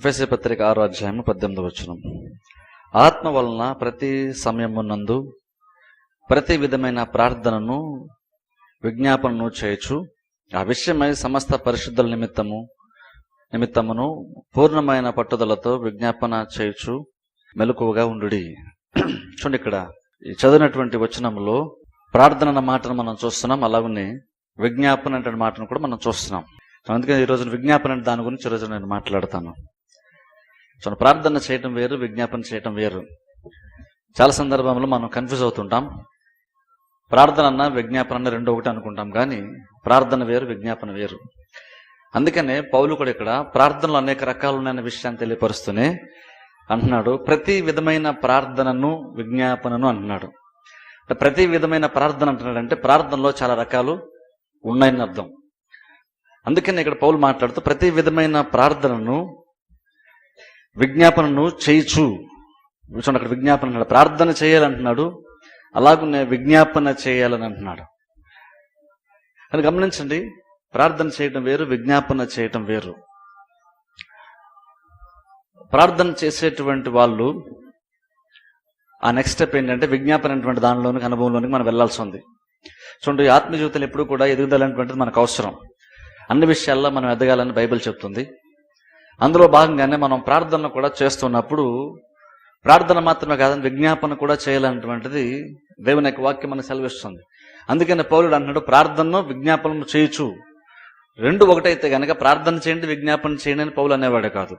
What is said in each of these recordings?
FSC పత్రిక ఆరో అధ్యాయము పద్దెనిమిది వచనం. ఆత్మ వలన ప్రతి సమయమునందు ప్రతి విధమైన ప్రార్థనను విజ్ఞాపనను చేయొచ్చు ఆ విషయమై సమస్త పరిశుద్ధుల నిమిత్తము నిమిత్తమును పూర్ణమైన పట్టుదలతో విజ్ఞాపన చేయొచ్చు మెలకువగా ఉండుడి. చూడండి ఇక్కడ ఈ చదివినటువంటి వచనంలో ప్రార్థన అన్న మాటను మనం చూస్తున్నాం అలాగనే విజ్ఞాపన అనే మాటను కూడా మనం చూస్తున్నాం. అందుకని ఈ విజ్ఞాపన దాని గురించి ఈరోజు నేను మాట్లాడతాను. సో ప్రార్థన చేయటం వేరు విజ్ఞాపన చేయటం వేరు. చాలా సందర్భంలో మనం కన్ఫ్యూజ్ అవుతుంటాం. ప్రార్థన అన్న విజ్ఞాపన అన్న రెండు ఒకటి అనుకుంటాం కానీ ప్రార్థన వేరు విజ్ఞాపన వేరు. అందుకనే పౌలు కూడా ఇక్కడ ప్రార్థనలు అనేక రకాలు ఉన్నాయన్న విషయాన్ని తెలియపరుస్తూనే అంటున్నాడు. ప్రతి విధమైన ప్రార్థనను విజ్ఞాపనను అంటున్నాడు. ప్రతి విధమైన ప్రార్థన అంటున్నాడు అంటే ప్రార్థనలో చాలా రకాలు ఉన్నాయని అర్థం. అందుకని ఇక్కడ పౌలు మాట్లాడుతూ ప్రతి విధమైన ప్రార్థనను విజ్ఞాపనను చేయిచు. చూడండి అక్కడ విజ్ఞాపన అన్నాడు ప్రార్థన చేయాలంటున్నాడు. నేను విజ్ఞాపన చేయాలని అంటున్నాడు అని గమనించండి ప్రార్థన చేయటం వేరు విజ్ఞాపన చేయటం వేరు. ప్రార్థన చేసేటువంటి వాళ్ళు ఆ నెక్స్ట్ స్టెప్ ఏంటంటే విజ్ఞాపన అనేటువంటి దానిలోనికి అనుభవంలోనికి మనం వెళ్ళాల్సి ఉంది. చూడండి ఆత్మ జీవితంలో ఎప్పుడు కూడా ఎదుగుదలనేటువంటిది మనకు అవసరం. అన్ని విషయాల్లో మనం ఎదగాలని బైబిల్ చెప్తుంది. అందులో భాగంగానే మనం ప్రార్థన కూడా చేస్తున్నప్పుడు ప్రార్థన మాత్రమే కాదని విజ్ఞాపన కూడా చేయాలన్నటువంటిది దేవుని యొక్క వాక్యం మనకు సెలవిస్తుంది. అందుకని పౌరుడు అంటున్నాడు ప్రార్థనను విజ్ఞాపనను చేయొచ్చు రెండు ఒకటైతే గనక ప్రార్థన చేయండి విజ్ఞాపన చేయండి అని పౌలు అనేవాడే కాదు.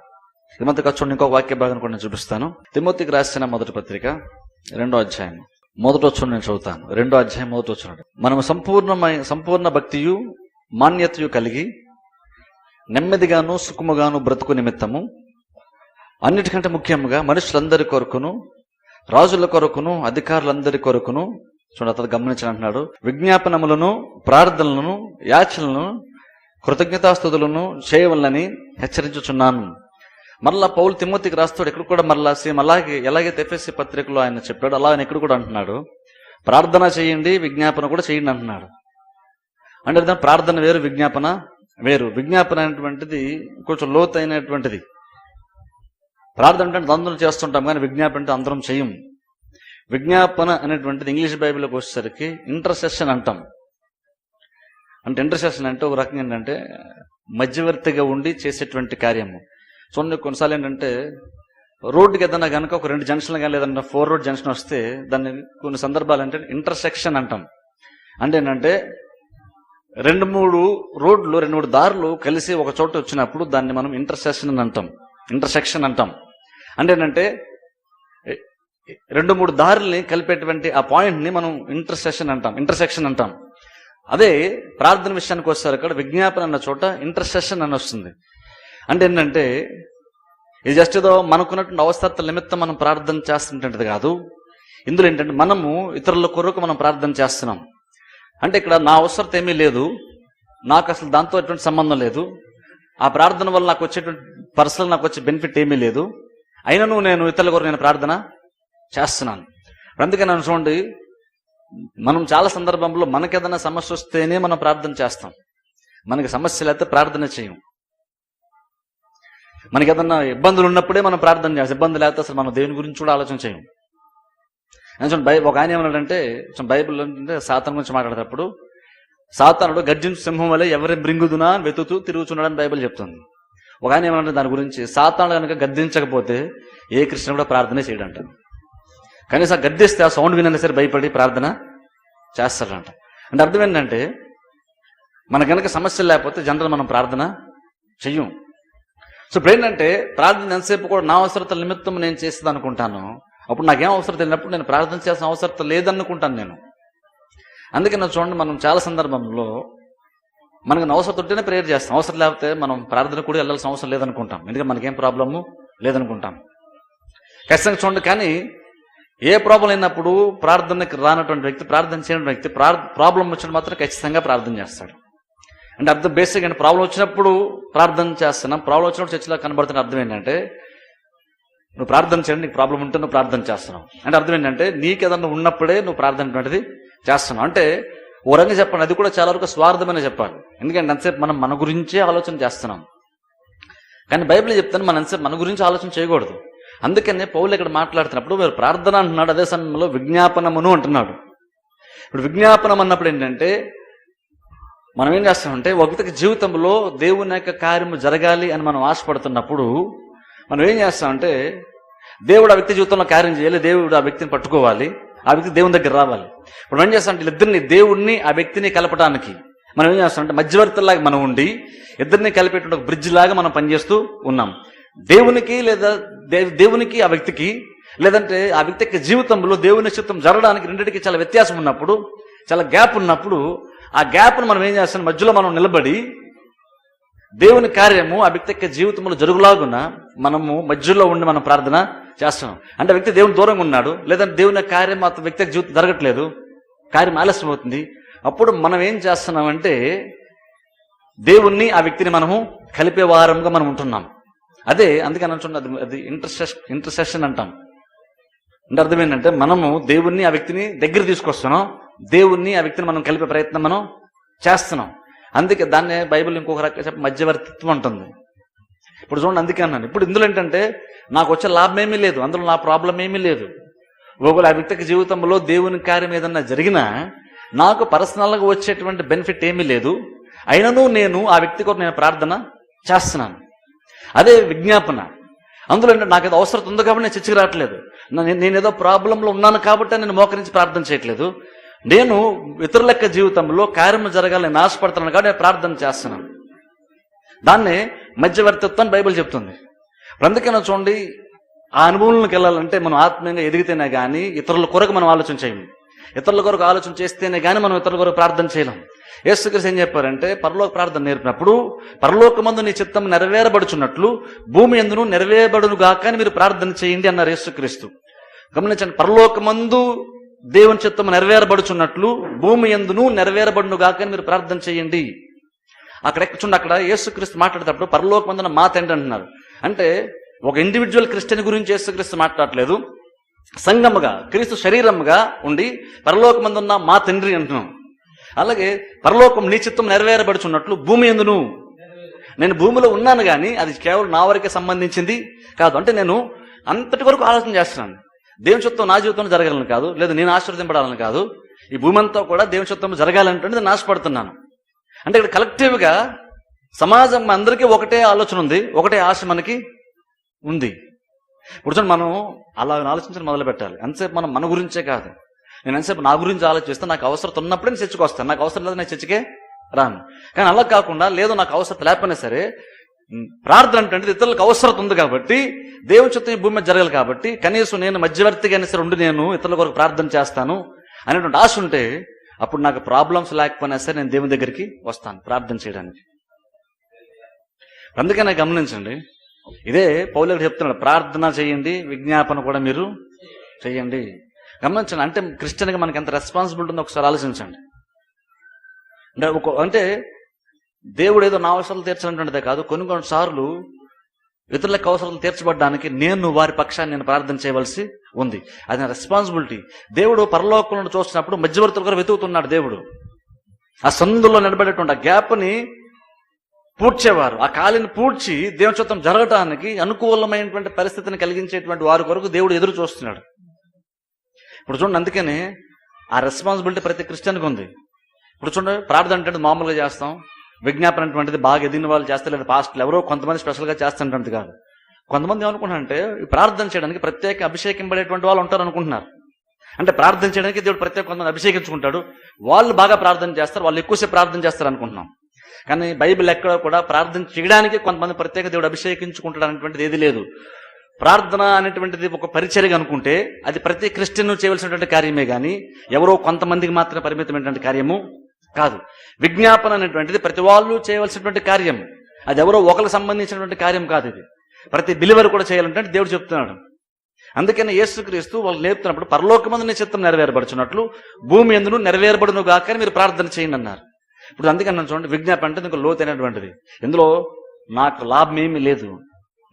తిమ్మతికి వచ్చి ఇంకొక వాక్య భాగం కూడా నేను చూపిస్తాను. తిమ్మతికి రాసిన మొదటి పత్రిక రెండో అధ్యాయం. మొదటి వచ్చి నేను చదువుతాను. రెండో అధ్యాయం మొదటి వచ్చినాడు మనం సంపూర్ణమై సంపూర్ణ భక్తియు మాన్యతయు కలిగి నెమ్మదిగాను సుఖముగాను బ్రతుకు నిమిత్తము. అన్నిటికంటే ముఖ్యంగా మనుషులందరి కొరకును రాజుల కొరకును అధికారులందరి కొరకును చూడండి అతను గమనించిన అంటున్నాడు విజ్ఞాపనములను ప్రార్థనలను యాచనలను కృతజ్ఞతాస్థుతులను చేయవలని హెచ్చరించుచున్నాను. మరలా పౌలు తిమ్మతికి రాస్తాడు ఇక్కడ కూడా మరలా సేమ్ అలాగే ఎలాగే ఎఫ్ఎస్సి పత్రికలో ఆయన చెప్పాడు అలా ఆయన ఇక్కడ కూడా అంటున్నాడు. ప్రార్థన చేయండి విజ్ఞాపన కూడా చేయండి అంటున్నాడు. అంటే ప్రార్థన వేరు విజ్ఞాపన వేరు. విజ్ఞాపన అనేటువంటిది కొంచెం లోతైనటువంటిది. ప్రార్థన అంటే అందరం చేస్తుంటాం కానీ విజ్ఞాపన అంటే అందరం చేయం. విజ్ఞాపన అనేటువంటిది ఇంగ్లీష్ బైబిల్కి వచ్చేసరికి ఇంటర్సెషన్ అంటాం. అంటే ఇంటర్సెషన్ అంటే ఒక రకంగా ఏంటంటే మధ్యవర్తిగా ఉండి చేసేటువంటి కార్యము. చూడండి కొన్నిసార్లు ఏంటంటే రోడ్డుకి ఏదైనా కనుక ఒక రెండు జంక్షన్లు కానీ లేదన్నా ఫోర్ రోడ్ జంక్షన్ వస్తే దాన్ని కొన్ని సందర్భాలు అంటే ఇంటర్సెక్షన్ అంటాం. అంటే ఏంటంటే రెండు మూడు రోడ్లు రెండు మూడు దారులు కలిసి ఒక చోట వచ్చినప్పుడు దాన్ని మనం ఇంటర్సెక్షన్ అని అంటాం. ఇంటర్సెక్షన్ అంటాం. అంటే ఏంటంటే రెండు మూడు దారుల్ని కలిపేటువంటి ఆ పాయింట్ని మనం ఇంటర్సెక్షన్ అంటాం ఇంటర్సెక్షన్ అంటాం. అదే ప్రార్థన విషయానికి వస్తారు అక్కడ విజ్ఞాపన అన్న చోట ఇంటర్సెషన్ అని వస్తుంది. అంటే ఏంటంటే ఇది జస్ట్ ఏదో మనకున్నటువంటి అవసరతల నిమిత్తం మనం ప్రార్థన చేస్తున్నటువంటిది కాదు. ఇందులో ఏంటంటే మనము ఇతరుల కొరకు మనం ప్రార్థన చేస్తున్నాం. అంటే ఇక్కడ నా అవసరత ఏమీ లేదు. నాకు అసలు దాంతో ఎటువంటి సంబంధం లేదు. ఆ ప్రార్థన వల్ల నాకు వచ్చేటువంటి పర్సనల్ నాకు వచ్చే బెనిఫిట్ ఏమీ లేదు. అయినను నేను ఇతరుల కొరకు నేను ప్రార్థన చేస్తున్నాను. అందుకే నన్ను చూడండి మనం చాలా సందర్భంలో మనకి ఏదైనా సమస్య వస్తేనే మనం ప్రార్థన చేస్తాం. మనకి సమస్య అయితే ప్రార్థన చేయం. మనకి ఏదన్నా ఇబ్బందులు ఉన్నప్పుడే మనం ప్రార్థన చేస్తాం. ఇబ్బంది లేకపోతే అసలు మనం దేవుని గురించి కూడా ఆలోచన చేయం. చూడండి బై ఒక ఆయన ఏమన్నాడంటే కొంచెం బైబిల్ అంటే సాతాన్ గురించి మాట్లాడేటప్పుడు సాతానుడు గర్జించు సింహం వల్ల ఎవరి బ్రింగుదునా వెతుతూ వెతుకుతూ తిరుగుతున్నాడని బైబిల్ చెప్తుంది. ఒక ఆయన ఏమన్నా దాని గురించి సాతానుడు కనుక గద్దించకపోతే ఏ కృష్ణ కూడా ప్రార్థనే చేయడంట. కనీసం గద్దిస్తే ఆ సౌండ్ వినైనా సరే భయపడి ప్రార్థన చేస్తాడంట. అంటే అర్థం ఏంటంటే మన కనుక సమస్యలు లేకపోతే జనరల్ మనం ప్రార్థన చెయ్యం. సో ఇప్పుడు ఏంటంటే ప్రార్థన ఎంతసేపు కూడా నా అవసరతల నిమిత్తం నేను చేసేది అనుకుంటాను అప్పుడు నాకేం అవసరం లేనప్పుడు నేను ప్రార్థన చేసిన అవసరం లేదనుకుంటాను నేను. అందుకే నేను చూడండి మనం చాలా సందర్భంలో మనకు అవసరం ఉంటేనే ప్రేయర్ చేస్తాం. అవసరం లేకపోతే మనం ప్రార్థన కూడా వెళ్ళాల్సిన అవసరం లేదనుకుంటాం. ఎందుకంటే మనకేం ప్రాబ్లము లేదనుకుంటాం. ఖచ్చితంగా చూడండి కానీ ఏ ప్రాబ్లం అయినప్పుడు ప్రార్థనకి రానటువంటి వ్యక్తి ప్రార్థన చేయని వ్యక్తి ప్రాబ్లం వచ్చినప్పుడు మాత్రం ఖచ్చితంగా ప్రార్థన చేస్తాడు. అంటే అర్థం బేసిక్ అంటే ప్రాబ్లం వచ్చినప్పుడు ప్రార్థన చేస్తున్నాం. ప్రాబ్లం వచ్చినప్పుడు చర్చిలో కనబడుతున్న అర్థం ఏంటంటే నువ్వు ప్రార్థన చేయండి నీకు ప్రాబ్లం ఉంటే నువ్వు ప్రార్థన చేస్తున్నావు. అంటే అర్థం ఏంటంటే నీకు ఏదన్నా ఉన్నప్పుడే నువ్వు ప్రార్థన చేస్తున్నావు. అంటే ఓ రంగా చెప్పండి అది కూడా చాలా వరకు స్వార్థమైన చెప్పాలి. ఎందుకంటే అంతసేపు మనం మన గురించే ఆలోచన చేస్తున్నాం. కానీ బైబిల్ చెప్తాను మనం అంతసేపు మన గురించి ఆలోచన చేయకూడదు. అందుకనే పౌలు ఇక్కడ మాట్లాడుతున్నప్పుడు మీరు ప్రార్థన అంటున్నాడు అదే సమయంలో విజ్ఞాపనమును అంటున్నాడు. ఇప్పుడు విజ్ఞాపనం అన్నప్పుడు ఏంటంటే మనం ఏం చేస్తామంటే ఒక వ్యక్తికి జీవితంలో దేవుని యొక్క కార్యము జరగాలి అని మనం ఆశపడుతున్నప్పుడు మనం ఏం చేస్తామంటే దేవుడు ఆ వ్యక్తి జీవితంలో క్యారెం చేయాలి దేవుడు ఆ వ్యక్తిని పట్టుకోవాలి ఆ వ్యక్తి దేవుని దగ్గర రావాలి. ఇప్పుడు ఏం చేస్తామంటే ఇద్దరిని దేవుడిని ఆ వ్యక్తిని కలపడానికి మనం ఏం చేస్తామంటే మధ్యవర్తిలాగా మనం ఉండి ఇద్దరిని కలిపేటువంటి ఒక బ్రిడ్జ్ లాగా మనం పనిచేస్తూ ఉన్నాం. దేవునికి లేదా దే- దేవునికి ఆ వ్యక్తికి లేదంటే ఆ వ్యక్తి యొక్క జీవితంలో దేవుని చిత్తం జరగడానికి రెండింటికి చాలా వ్యత్యాసం ఉన్నప్పుడు చాలా గ్యాప్ ఉన్నప్పుడు ఆ గ్యాప్ను మనం ఏం చేస్తాం మధ్యలో మనం నిలబడి దేవుని కార్యము ఆ వ్యక్తి యొక్క జీవితంలో జరుగులాగున మనము మధ్యలో ఉండి మనం ప్రార్థన చేస్తున్నాం. అంటే వ్యక్తి దేవుని దూరంగా ఉన్నాడు లేదంటే దేవుని కార్యం అతని వ్యక్తి జీవితం జరగట్లేదు కార్యం ఆలస్యం అవుతుంది. అప్పుడు మనం ఏం చేస్తున్నామంటే దేవుణ్ణి ఆ వ్యక్తిని మనము కలిపే వారంగా మనం ఉంటున్నాం. అదే అందుకని అంటున్నది అది ఇంటర్సెస్ ఇంటర్సెషన్ అంటాం. అంటే అర్థం ఏంటంటే మనము దేవుణ్ణి ఆ వ్యక్తిని దగ్గర తీసుకొస్తున్నాం దేవుణ్ణి ఆ వ్యక్తిని మనం కలిపే ప్రయత్నం మనం చేస్తున్నాం. అందుకే దాన్నే బైబిల్ ఇంకొక రకంగా చెప్పి మధ్యవర్తిత్వం ఉంటుంది ఇప్పుడు చూడండి అందుకే అన్నాను. ఇప్పుడు ఇందులో ఏంటంటే నాకు వచ్చే లాభం ఏమీ లేదు అందులో నా ప్రాబ్లం ఏమీ లేదు. ఒకవేళ ఆ వ్యక్తికి జీవితంలో దేవుని కార్యం ఏదన్నా జరిగినా నాకు పర్సనల్గా వచ్చేటువంటి బెనిఫిట్ ఏమీ లేదు. అయినను నేను ఆ వ్యక్తి కొరకు నేను ప్రార్థన చేస్తున్నాను. అదే విజ్ఞాపన. అందులో ఏంటంటే నాకు ఏదో అవసరం ఉంది కాబట్టి నేను చర్చకి రావట్లేదు. నేను ఏదో ప్రాబ్లంలో ఉన్నాను కాబట్టి నేను మోకరించి ప్రార్థన చేయట్లేదు. నేను ఇతరులెక్క జీవితంలో కార్యము జరగాలని నేను ఆశపడుతున్నాను కాబట్టి నేను ప్రార్థన చేస్తున్నాను. దాన్నే మధ్యవర్తిత్వం బైబిల్ చెప్తుంది. అందుకైనా చూడండి ఆ అనుభవంలోకి వెళ్ళాలంటే మనం ఆత్మీయంగా ఎదిగితేనే కానీ ఇతరుల కొరకు మనం ఆలోచన చేయము ఇతరుల కొరకు ఆలోచన చేస్తేనే కానీ మనం ఇతరుల కొరకు ప్రార్థన చేయలేం. యేసుక్రీస్తు ఏం చెప్పారంటే పరలోక ప్రార్థన నేర్పినప్పుడు పరలోకమందు నీ చిత్తం నెరవేరబడుచున్నట్లు భూమి ఎందును నెరవేరబడును గాక అని మీరు ప్రార్థన చేయండి అన్నారు యేసుక్రీస్తు. గమనించండి పరలోకమందు దేవుని చిత్తం నెరవేరబడుచున్నట్లు భూమి ఎందును నెరవేరబడును గాకని మీరు ప్రార్థన చేయండి. అక్కడ ఎక్కడ చూడండి అక్కడ యేసుక్రీస్తు మాట్లాడేటప్పుడు పరలోకమందున మా తండ్రి అంటున్నారు అంటే ఒక ఇండివిజువల్ క్రిస్టియన్ గురించి యేసుక్రీస్తు మాట్లాడలేదు సంగముగా క్రీస్తు శరీరముగా ఉండి పరలోకమందున్న మా తండ్రి అంటున్నాం. అలాగే పరలోకం నీ చిత్తం నెరవేరబడుచున్నట్లు భూమి ఎందును? నేను భూమిలో ఉన్నాను కానీ అది కేవలం నా వరకే సంబంధించింది కాదు. అంటే నేను అంతటి వరకు ఆలోచన చేస్తున్నాను. దేవుని చిత్తం నా జీవితంలో జరగాలని కాదు లేదా నేను ఆశీర్వదింపడాలని కాదు ఈ భూమి అంతా కూడా దేవుని చిత్తం జరగాలంటే నేను ఆశపడుతున్నాను. అంటే ఇక్కడ కలెక్టివ్గా సమాజం అందరికీ ఒకటే ఆలోచన ఉంది ఒకటే ఆశ మనకి ఉంది. ఇప్పుడు మనం అలా ఆలోచించడం మొదలు పెట్టాలి ఎంతసేపు మనం మన గురించే కాదు. నేను ఎంతసేపు నా గురించి ఆలోచిస్తే నాకు అవసరం ఉన్నప్పుడే నేను చర్చకు వస్తాను. నాకు అవసరం లేదు నేను చర్చకే రాను. కానీ అలా కాకుండా లేదు నాకు అవసరం లేకపోయినా సరే ప్రార్థన అంటే ఇతరులకు అవసరం ఉంది కాబట్టి దేవుని చిత్తం ఈ భూమి మీద జరగాలి కాబట్టి కనీసం నేను మధ్యవర్తిగా అయినా సరే ఉండి నేను ఇతరుల కొరకు ప్రార్థన చేస్తాను అనేటువంటి ఆశ ఉంటే అప్పుడు నాకు ప్రాబ్లమ్స్ లేకపోయినా సరే నేను దేవుని దగ్గరికి వస్తాను ప్రార్థన చేయడానికి. అందుకనే గమనించండి ఇదే పౌలకు చెప్తున్నాడు ప్రార్థన చేయండి విజ్ఞాపన కూడా మీరు చేయండి. గమనించండి అంటే క్రిస్టియన్గా మనకి ఎంత రెస్పాన్సిబిలిటీ ఉందో ఒకసారి ఆలోచించండి. అంటే అంటే దేవుడు ఏదో నా అవసరాలు తీర్చాలంటుండదే కాదు. కొన్ని కొన్ని సార్లు ఇతరులకు అవసరాలు తీర్చబడడానికి నేను వారి పక్షాన్ని నేను ప్రార్థన చేయవలసి ఉంది. అది నా రెస్పాన్సిబిలిటీ దేవుడు పరలోకంలో చూస్తున్నప్పుడు మధ్యవర్తులు కూడా వెతుకుతున్నాడు దేవుడు. ఆ సందులో నిలబడేటువంటి ఆ గ్యాప్ని పూడ్చేవారు. ఆ ఖాళీని పూడ్చి దేవుని చిత్తం జరగటానికి అనుకూలమైనటువంటి పరిస్థితిని కలిగించేటువంటి వారి కొరకు దేవుడు ఎదురు చూస్తున్నాడు. ఇప్పుడు చూడండి అందుకనే ఆ రెస్పాన్సిబిలిటీ ప్రతి క్రిస్టియన్కి ఉంది. ఇప్పుడు చూడండి ప్రార్థన అంటే మామూలుగా చేస్తాం. విజ్ఞాపన అటువంటిది బాగా ఎదిగిన వాళ్ళు చేస్తారు లేదా పాస్టర్లు ఎవరో కొంతమంది స్పెషల్గా చేస్తుంటుంది కాదు కొంతమంది ఏమనుకుంటున్నారంటే ప్రార్థన చేయడానికి ప్రత్యేక అభిషేకింపడేటువంటి వాళ్ళు ఉంటారు అనుకుంటున్నారు. అంటే ప్రార్థన చేయడానికి దేవుడు ప్రత్యేక కొంతమంది అభిషేకించుకుంటాడు. వాళ్ళు బాగా ప్రార్థన చేస్తారు వాళ్ళు ఎక్కువసేపు ప్రార్థన చేస్తారు అనుకుంటున్నాం. కానీ బైబిల్ ఎక్కడ కూడా ప్రార్థన చేయడానికి కొంతమంది ప్రత్యేక దేవుడు అభిషేకించుకుంటాడు అనేటువంటిది ఏది లేదు. ప్రార్థన అనేటువంటిది ఒక పరిచర్య అనుకుంటే అది ప్రతి క్రిస్టియన్ చేయవలసినటువంటి కార్యమే కానీ ఎవరో కొంతమందికి మాత్రమే పరిమితమైనటువంటి కార్యము. కాదు. విజ్ఞాపన అనేటువంటిది ప్రతి వాళ్ళు చేయవలసినటువంటి కార్యం. అది ఎవరో ఒకరికి సంబంధించినటువంటి కార్యం కాదు ఇది. ప్రతి బిలివర్ కూడా చేయాలంటే దేవుడు చెప్తున్నాడు. అందుకని యేసుక్రీస్తు వాళ్ళు లేపుతున్నప్పుడు పరలోకమందు నీ చిత్తం నెరవేరబడుచున్నట్లు భూమి ఎందును నెరవేరబడును గాక మీరు ప్రార్థన చేయండి అన్నారు. ఇప్పుడు అందుకని నన్ను చూడండి విజ్ఞాపన అంటే ఇందులో లోతైనటువంటిది ఇందులో నాకు లాభం ఏమీ లేదు.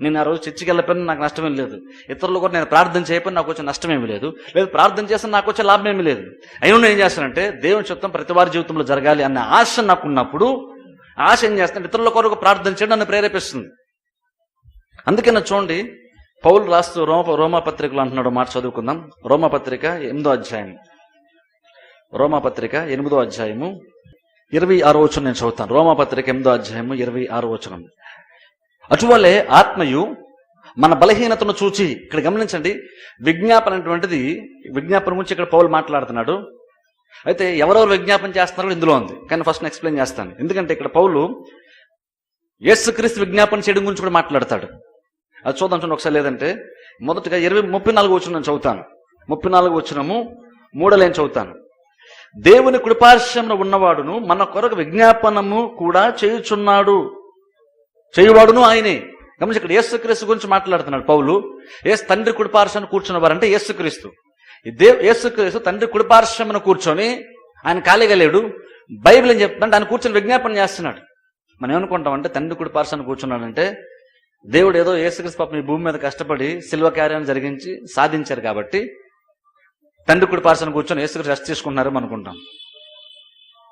నేను ఆ రోజు చర్చికి వెళ్ళకపోయినా నాకు నష్టమేం లేదు. ఇతరులు కూడా నేను ప్రార్థన చేయకపోయినా నాకు వచ్చే నష్టమేమి లేదు. లేదు ప్రార్థన చేస్తే నాకు వచ్చే లాభం ఏమి లేదు. అయినా నేను ఏం చేస్తానంటే దేవుని చిత్తం ప్రతి వారి జీవితంలో జరగాలి అన్న ఆశ నాకున్నప్పుడు ఆశ ఏం చేస్తాను ఇతరుల కొరకు ప్రార్థన చేయడం నన్ను ప్రేరేపిస్తుంది. అందుకనే చూడండి పౌలు రాస్తూ రోమ రోమా పత్రికలు అంటున్నాడు మాట చదువుకుందాం. రోమా పత్రిక ఎనిమిదో అధ్యాయం. రోమా పత్రిక ఎనిమిదో అధ్యాయము ఇరవై ఆరో వచనం నేను చదువుతాను. రోమా పత్రిక ఎనిమిదో అధ్యాయము ఇరవై ఆరో వచనం. అటువలే ఆత్మయు మన బలహీనతను చూచి ఇక్కడ గమనించండి విజ్ఞాపన అనేటువంటిది విజ్ఞాపన గురించి ఇక్కడ పౌలు మాట్లాడుతున్నాడు. అయితే ఎవరెవరు విజ్ఞాపన చేస్తున్నారో ఇందులో ఉంది. కానీ ఫస్ట్ నేను ఎక్స్ప్లెయిన్ చేస్తాను. ఎందుకంటే ఇక్కడ పౌలు యేసుక్రీస్తు విజ్ఞాపన చేయడం గురించి కూడా మాట్లాడతాడు. అది చూద్దాం చూడండి ఒకసారి లేదంటే మొదటగా ఇరవై ముప్పై నాలుగు వచ్చిన నేను చదువుతాను. ముప్పై నాలుగు వచ్చినము మూడలేని చదువుతాను. దేవుని కృపాశ్యంలో ఉన్నవాడును మన కొరకు విజ్ఞాపనము కూడా చేయుచున్నాడు. చేయువాడును ఆయనే. గమనించి ఇక్కడ యేసుక్రీస్తు గురించి మాట్లాడుతున్నాడు పౌలు. ఏసు తండ్రి కుడిపార్శ్వను కూర్చున్నవారంటే యేసుక్రీస్తు. దేవ్ యేసుక్రీస్తు తండ్రి కుడిపార్శ్వమును కూర్చొని ఆయన ఖాళీగా లేడు. బైబిల్ ఏం చెప్తుందంటే ఆయన కూర్చొని విజ్ఞాపన చేస్తున్నాడు. మనం ఏమనుకుంటామంటే తండ్రి కుడిపార్శ్వను కూర్చున్నాడంటే దేవుడు ఏదో యేసుక్రీస్తు పాపం ఈ భూమి మీద కష్టపడి శిల్వ కార్యాన్ని జరిగించి సాధించారు కాబట్టి తండ్రి కుడిపార్శ్వను కూర్చొని యేసుక్రీస్తు రెస్ట్ తీసుకుంటున్నారు అనుకుంటాం.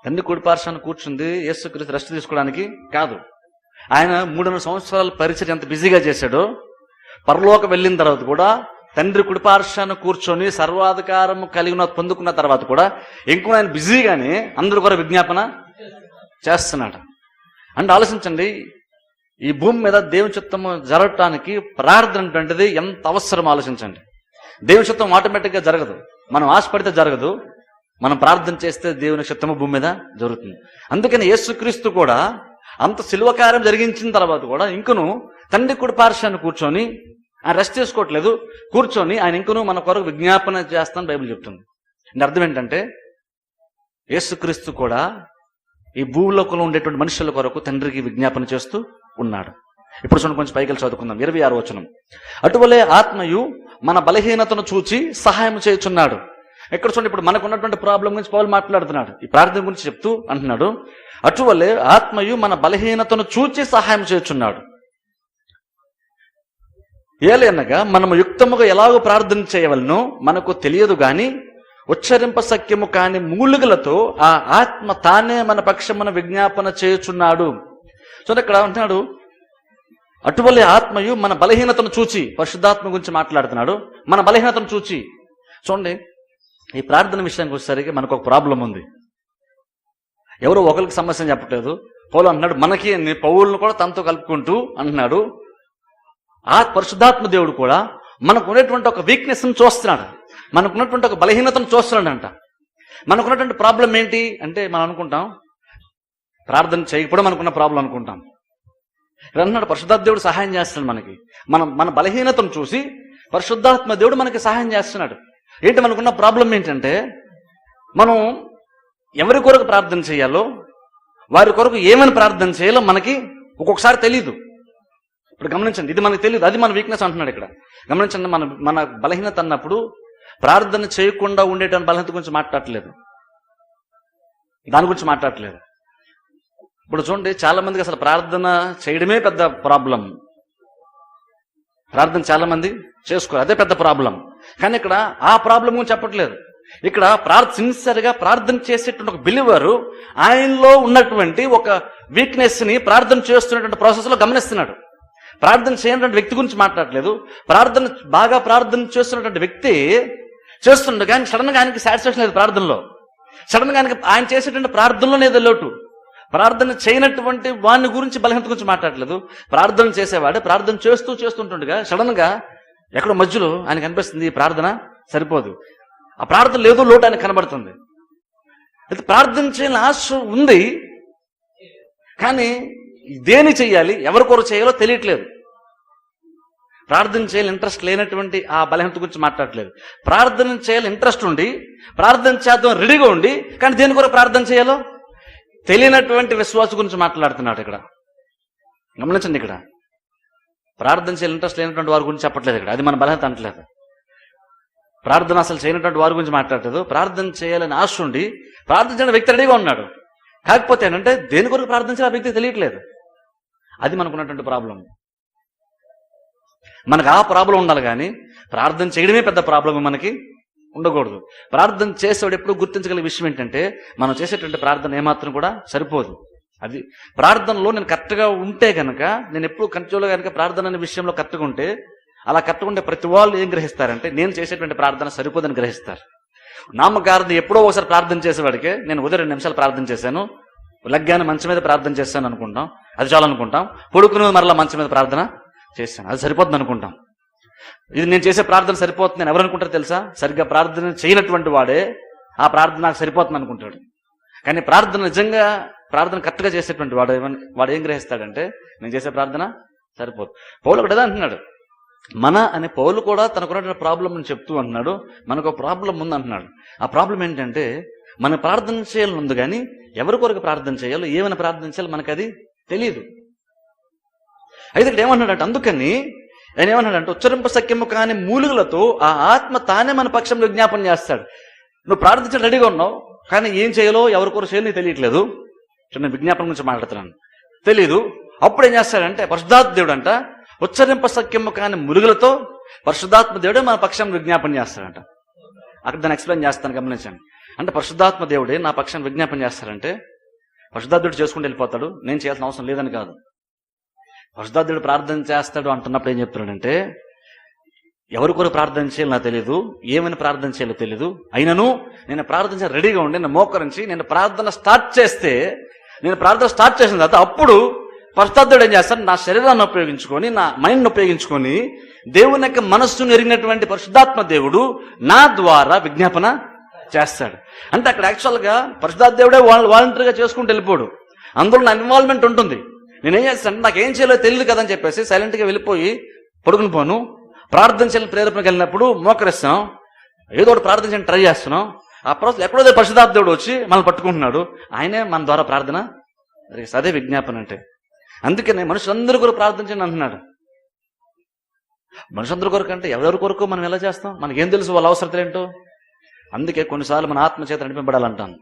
తండ్రి కుడిపార్శ్వను కూర్చుంది యేసుక్రీస్తు రెస్ట్ తీసుకోవడానికి కాదు. ఆయన మూడున్నర సంవత్సరాల పరిచయం ఎంత బిజీగా చేశాడో పరలోక వెళ్ళిన తర్వాత కూడా తండ్రి కుడిపార్శ్వాన్ని కూర్చొని సర్వాధికారం కలిగిన పొందుకున్న తర్వాత కూడా ఇంకో ఆయన బిజీగానే అందరూ కూడా విజ్ఞాపన చేస్తున్నాడు. అంటే ఆలోచించండి ఈ భూమి మీద దేవుని చిత్తము జరగటానికి ప్రార్థన అంటే ఎంత అవసరం ఆలోచించండి. దేవుని చిత్తం ఆటోమేటిక్గా జరగదు. మనం ఆశపడితే జరగదు. మనం ప్రార్థన చేస్తే దేవుని చిత్తము భూమి మీద జరుగుతుంది. అందుకని యేసుక్రీస్తు కూడా అంత శిల్వకారం జరిగించిన తర్వాత కూడా ఇంకను తండ్రి కుడి పార్శ్వాన్ని కూర్చొని ఆయన రెస్ట్ చేసుకోవట్లేదు కూర్చొని ఆయన ఇంకను మన కొరకు విజ్ఞాపన చేస్తానని బైబిల్ చెప్తుంది. అంటే అర్థం ఏంటంటే యేసుక్రీస్తు కూడా ఈ భూలోకంలో ఉండేటువంటి మనుషుల కొరకు తండ్రికి విజ్ఞాపన చేస్తూ ఉన్నాడు. ఇప్పుడు చూడండి కొంచెం పైకి చదువుకుందాం. ఇరవై ఆరు వచనం. అటువలే ఆత్మయు మన బలహీనతను చూచి సహాయం చేయుచున్నాడు. ఎక్కడ చూడండి ఇప్పుడు మనకు ఉన్నటువంటి ప్రాబ్లం గురించి పౌలు మాట్లాడుతున్నాడు. ఈ ప్రార్థన గురించి చెప్తూ అంటున్నాడు అటువలే ఆత్మయు మన బలహీనతను చూచి సహాయం చేస్తున్నాడు ఏలనగా మనము యుక్తముగా ఎలాగో ప్రార్థన చేయవలనో మనకు తెలియదు గాని ఉచ్చరింప సఖ్యము కాని మూలుగులతో ఆ ఆత్మ తానే మన పక్షమున విజ్ఞాపన చేయుచున్నాడు. సో ఇక్కడ అంటున్నాడు అటువలే ఆత్మయు మన బలహీనతను చూచి పరిశుద్ధాత్మ గురించి మాట్లాడుతున్నాడు మన బలహీనతను చూచి. చూడండి ఈ ప్రార్థన విషయానికి వచ్చేసరికి మనకు ఒక ప్రాబ్లం ఉంది. ఎవరు ఒకరికి సమస్య చెప్పట్లేదు. పౌలు అంటున్నాడు మనకి అని పౌలను కూడా తనతో కలుపుకుంటూ అంటున్నాడు. ఆ పరిశుద్ధాత్మ దేవుడు కూడా మనకు ఉన్నటువంటి ఒక వీక్నెస్ని చూస్తున్నాడు. మనకు ఉన్నటువంటి ఒక బలహీనతను చూస్తున్నాడంట. మనకు ఉన్నటువంటి ప్రాబ్లం ఏంటి అంటే మనం అనుకుంటాం ప్రార్థన చేయకపోవడం మనకున్న ప్రాబ్లం అనుకుంటాం. ఇక్కడ అంటున్నాడు పరిశుద్ధాత్మ దేవుడు సహాయం చేస్తున్నాడు మనకి. మనం మన బలహీనతను చూసి పరిశుద్ధాత్మ దేవుడు మనకి సహాయం చేస్తున్నాడు. ఏంటి మనకున్న ప్రాబ్లం ఏంటంటే మనం ఎవరి కొరకు ప్రార్థన చేయాలో వారి కొరకు ఏమని ప్రార్థన చేయాలో మనకి ఒక్కొక్కసారి తెలియదు ఇప్పుడు గమనించండి ఇది మనకు తెలియదు అది మన వీక్నెస్ అంటున్నాడు ఇక్కడ. గమనించండి మన మన బలహీనత అన్నప్పుడు ప్రార్థన చేయకుండా ఉండేటువంటి బలహీనత గురించి మాట్లాడట్లేదు. దాని గురించి మాట్లాడట్లేదు. ఇప్పుడు చూడండి చాలా మందికి అసలు ప్రార్థన చేయడమే పెద్ద ప్రాబ్లం ప్రార్థన చాలా మంది చేసుకోరు అదే పెద్ద ప్రాబ్లం. కానీ ఇక్కడ ఆ ప్రాబ్లం గురించి చెప్పట్లేదు. ఇక్కడ ప్రార్థ సిన్సియర్గా ప్రార్థన చేసేటువంటి ఒక బిలీవరు ఆయనలో ఉన్నటువంటి ఒక వీక్నెస్ని ప్రార్థన చేస్తున్నటువంటి ప్రాసెస్లో గమనిస్తున్నాడు. ప్రార్థన చేయనటువంటి వ్యక్తి గురించి మాట్లాడలేదు. ప్రార్థన బాగా ప్రార్థన చేస్తున్నటువంటి వ్యక్తి చేస్తుండగా కానీ సడన్గా ఆయనకి సాటిస్ఫాక్షన్ లేదు ప్రార్థనలో. సడన్గా ఆయనకి ఆయన చేసేటువంటి ప్రార్థనలో లోటు. ప్రార్థన చేయనటువంటి వాని గురించి బలహీనత గురించి మాట్లాడలేదు. ప్రార్థన చేసేవాడు ప్రార్థన చేస్తూ చేస్తుంటుండగా సడన్గా ఎక్కడో మధ్యలో ఆయన కనిపిస్తుంది ఈ ప్రార్థన సరిపోదు. ఆ ప్రార్థన లేదో లోటు ఆయన కనబడుతుంది. అయితే ప్రార్థన చేయాలని ఆశ ఉంది కానీ దేని చేయాలి ఎవరి కొరకు చేయాలో తెలియట్లేదు. ప్రార్థన చేయాలి ఇంట్రెస్ట్ లేనటువంటి ఆ బలహీనత గురించి మాట్లాడట్లేదు. ప్రార్థన చేయాలి ఇంట్రెస్ట్ ఉండి ప్రార్థన చేద్దాం రెడీగా ఉండి కానీ దేని కొరకు ప్రార్థన చేయాలో తెలియనటువంటి విశ్వాస గురించి మాట్లాడుతున్నాడు ఇక్కడ. గమనించండి ఇక్కడ. ప్రార్థన చేయాలి ఇంట్రెస్ట్ లేనటువంటి వారి గురించి చెప్పట్లేదు ఇక్కడ. అది మన బలహీనత అనట్లేదు ప్రార్థన అసలు చేయనటువంటి వారి గురించి మాట్లాడలేదు ప్రార్థన చేయాలని ఆశ ఉండి ప్రార్థన వ్యక్తి రెడీగా ఉన్నాడు. కాకపోతే ఏంటంటే దేని కొరకు ప్రార్థించాలి ఆ వ్యక్తి తెలియట్లేదు. అది మనకున్నటువంటి ప్రాబ్లం మనకు ఆ ప్రాబ్లం ఉండాలి కానీ ప్రార్థన చేయడమే పెద్ద ప్రాబ్లం మనకి ఉండకూడదు. ప్రార్థన చేసేవాడు ఎప్పుడు గుర్తించగలిగే విషయం ఏంటంటే మనం చేసేటువంటి ప్రార్థన ఏమాత్రం కూడా సరిపోదు. అది ప్రార్థనలో నేను కరెక్ట్గా ఉంటే కనుక నేను ఎప్పుడు కంట్రోల్గా కనుక ప్రార్థన అనే విషయంలో కరెక్ట్గా ఉంటే అలా కరెక్ట్గా ఉండే ప్రతి వాళ్ళు ఏం గ్రహిస్తారంటే నేను చేసేటువంటి ప్రార్థన సరిపోదని గ్రహిస్తారు. నామకార్థం ఎప్పుడో ఒకసారి ప్రార్థన చేసేవాడికి నేను ఉదయం రెండు నిమిషాలు ప్రార్థన చేశాను లగ్గాన్ని మంచం మీద ప్రార్థన చేశాను అనుకుంటాం అది చాలనుకుంటాం పడుకునే మరలా మంచం మీద ప్రార్థన చేశాను అది సరిపోతుంది అనుకుంటాం. ఇది నేను చేసే ప్రార్థన సరిపోతుంది నేను ఎవరు అనుకుంటారు తెలుసా? సరిగ్గా ప్రార్థన చేయనటువంటి వాడే ఆ ప్రార్థన నాకు సరిపోతుంది అనుకుంటాడు. కానీ ప్రార్థన నిజంగా ప్రార్థన కరెక్ట్గా చేసేటువంటి వాడు వాడు ఏం గ్రహిస్తాడంటే నేను చేసే ప్రార్థన సరిపోదు. పౌలు ఒకటి అంటున్నాడు. మన అనే పౌలు కూడా తనకున్నటువంటి ప్రాబ్లం అని చెప్తూ అంటున్నాడు. మనకు ఒక ప్రాబ్లం ఉంది అంటున్నాడు. ఆ ప్రాబ్లం ఏంటంటే మన ప్రార్థన చేయాలని ఉంది కానీ ఎవరి కొరకు ప్రార్థన చేయాలో ఏమైనా ప్రార్థన చేయాలో మనకు అది తెలియదు అయితే ఇక్కడ ఏమన్నాడంటే అందుకని ఆయన ఏమన్నాడంటే ఉచ్చరింప సఖ్యము కాని మూలుగులతో ఆ ఆత్మ తానే మన పక్షంలో జ్ఞాపన చేస్తాడు. నువ్వు ప్రార్థించడం రెడీగా ఉన్నావు కానీ ఏం చేయాలో ఎవరి కొరకు చేయాలో తెలియట్లేదు. చిన్న నేను విజ్ఞాపనం గురించి మాట్లాడుతున్నాను. తెలీదు. అప్పుడు ఏం చేస్తాడంటే పరిశుద్ధాత్మ దేవుడు అంట ఉచ్చరింప సఖ్యము కాని మురుగులతో పరిశుద్ధాత్మ దేవుడే మన పక్షం విజ్ఞాపన చేస్తాడంట. అక్కడ దాన్ని ఎక్స్ప్లెయిన్ చేస్తాను గమనించండి. అంటే పరిశుద్ధాత్మ దేవుడే నా పక్షం విజ్ఞాపన చేస్తాడంటే పరిశుద్ధాత్ముడు చేసుకుంటూ వెళ్ళిపోతాడు నేను చేయాల్సిన అవసరం లేదని కాదు. పరిశుద్ధాత్ముడు ప్రార్థన చేస్తాడు అంటున్నప్పుడు ఏం చెప్తున్నాడంటే ఎవరి కొరకు ప్రార్థన చేయాలో నాకు తెలియదు ఏమైనా ప్రార్థన చేయాలో తెలియదు అయినను నేను ప్రార్థన రెడీగా ఉండి నేను మోకరించి నేను ప్రార్థన స్టార్ట్ చేస్తే నేను ప్రార్థన స్టార్ట్ చేసిన తర్వాత అప్పుడు పరిశుద్ధాత్ముడు ఏం చేస్తాడు? నా శరీరాన్ని ఉపయోగించుకొని నా మైండ్ని ఉపయోగించుకొని దేవుని యొక్క మనస్సును ఎరిగినటువంటి పరిశుద్ధాత్మ దేవుడు నా ద్వారా విజ్ఞాపన చేస్తాడు. అంటే అక్కడ యాక్చువల్గా పరిశుద్ధాత్మ దేవుడే వాళ్ళు వాలంటరీగా చేసుకుంటూ వెళ్ళిపోడు. అందులో నా ఇన్వాల్వ్మెంట్ ఉంటుంది. నేనేం చేస్తాను నాకు ఏం చేయాలో తెలియదు కదా అని చెప్పేసి సైలెంట్గా వెళ్ళిపోయి పడుకుని పోను. ప్రార్థన చేయాలని ప్రేరేపణకి వెళ్ళినప్పుడు మోకరిస్తాం ఏదో ఒకటి ప్రార్థన ట్రై చేస్తున్నాం ఆ ప్రాసెస్ ఎక్కడో పరిశుధార్థుడు వచ్చి మనల్ని పట్టుకుంటున్నాడు. ఆయనే మన ద్వారా ప్రార్థన అదే విజ్ఞాపన అంటే. అందుకనే మనుషులందరి కొరకు ప్రార్థించండి అంటున్నాడు. మనుషులందరి కొరకు అంటే ఎవరెవరి కొరకు మనం ఎలా చేస్తాం? మనకేం తెలుసు వాళ్ళ అవసరతలు ఏంటో? అందుకే కొన్నిసార్లు మన ఆత్మ చేత నడిపింపడాలంటాను